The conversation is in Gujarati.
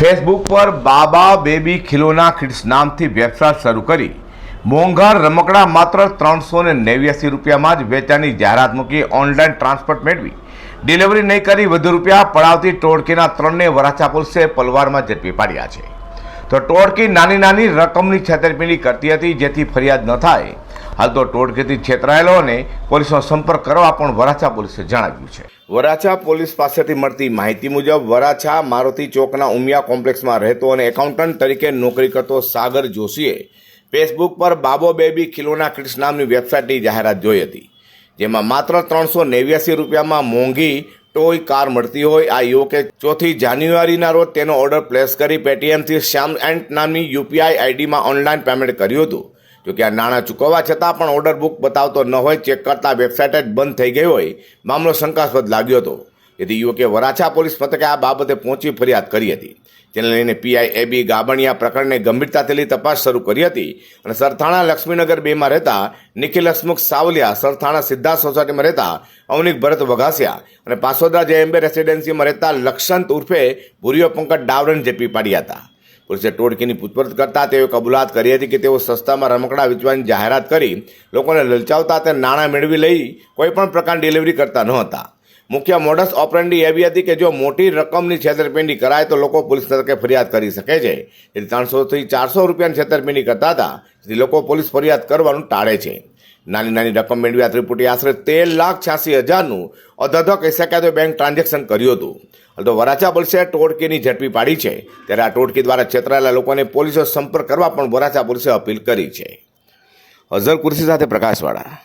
ફેસબુક પર બાબા બેબી ખિલોના કિડ્સ નામથી વેબસાઇટ શરૂ કરી. મોંઘાર રમકડા માત્ર ત્રણસો ને નેવ્યાસી રૂપિયામાં જ વેચાણની જાહેરાત મૂકી ઓનલાઈન ટ્રાન્સપોર્ટ મેળવી. ડિલિવરી નહીં કરી વધુ રૂપિયા પડાવતી ટોળકીના ત્રણને વરાછા પોલીસે પલવારમાં ઝડપી પાડ્યા છે. તો ટોળકી નાની નાની રકમની છેતરપિંડી કરતી હતી જેથી ફરિયાદ ન થાય. હાલ તો ટોળકીથી છેતરાયેલોને પોલીસનો સંપર્ક કરવા પણ વરાછા પોલીસે જણાવ્યું છે. વરાછા પોલીસ પાસેથી મળતી માહિતી મુજબ વરાછા મારુતિ ચોકના ઉમિયા કોમ્પ્લેક્સમાં રહેતો અને એકાઉન્ટન્ટ તરીકે નોકરી કરતો સાગર જોશીએ ફેસબુક પર બાબો બેબી ખિલોના ક્રિસ નામની વેબસાઇટની જાહેરાત જોઈ હતી, જેમાં માત્ર ત્રણસો નેવ્યાસી રૂપિયામાં મોંઘી ટોય કાર મળતી હોય. આ યુવકે ચોથી જાન્યુઆરીના રોજ તેનો ઓર્ડર પ્લેસ કરી પેટીએમથી શ્યામ એન્ડ નામની યુપીઆઈ આઈડીમાં ઓનલાઈન પેમેન્ટ કર્યું હતું. જોકે આ નાણાં ચૂકવવા છતાં પણ ઓર્ડર બુક બતાવતો ન હોય ચેક કરતા વેબસાઇટ જ બંધ થઈ ગઈ હોય, મામલો શંકાસ્પદ લાગ્યો હતો. જેથી યુવકે વરાછા પોલીસ મથકે આ બાબતે પહોંચી ફરિયાદ કરી હતી. જેને લઈને પીઆઈ એબી ગાબણિયા પ્રકરણને ગંભીરતાથી લઈ તપાસ શરૂ કરી હતી અને સરથાણા લક્ષ્મીનગર બેમાં રહેતા નિખિલ હસમુખ સાવલિયા સરથાણા સિદ્ધાર્થ સોસાયટીમાં રહેતા અવનિક ભરત વઘાસિયા અને પાસોદરા જેએમબે રેસિડેન્સીમાં રહેતા લક્ષંત ઉર્ફે ભૂરિયો પંકજ ડાવરન ઝેપી પાડ્યા હતા. પોલીસે ટોળકીની પૂછપરછ કરતા તેઓએ કબૂલાત કરી હતી કે તેઓ સસ્તામાં રમકડા વેચવાની જાહેરાત કરી લોકોને લલચાવતા તે નાણાં મેળવી લઈ કોઈપણ પ્રકારની ડિલિવરી કરતા ન હતા મુખ્ય મોડસ ઓપરેન્ડી એવી હતી કે જો મોટી રકમની છેતરપિંડી કરાય તો લોકો પોલીસ તરફે ફરિયાદ કરી શકે છે. એટલે ત્રણસોથી ચારસો રૂપિયાની છેતરપિંડી કરતા હતા. જેથી લોકો પોલીસ ફરિયાદ કરવાનું ટાળે છે. નાની નાની રકમ મેળવ્યા ત્રિપુટી આશરે તેર લાખ છ્યાસી હજારનું અધધક તો બેંક ટ્રાન્ઝેક્શન કર્યું હતું. તો વરાછા પોલીસે ટોળકીની ઝડપી પાડી છે. ત્યારે આ ટોળકી દ્વારા છેતરાયેલા લોકોને પોલીસો સંપર્ક કરવા પણ વરાછા પોલીસે અપીલ કરી છે. અઝર કુર્સી સાથે પ્રકાશવાળા.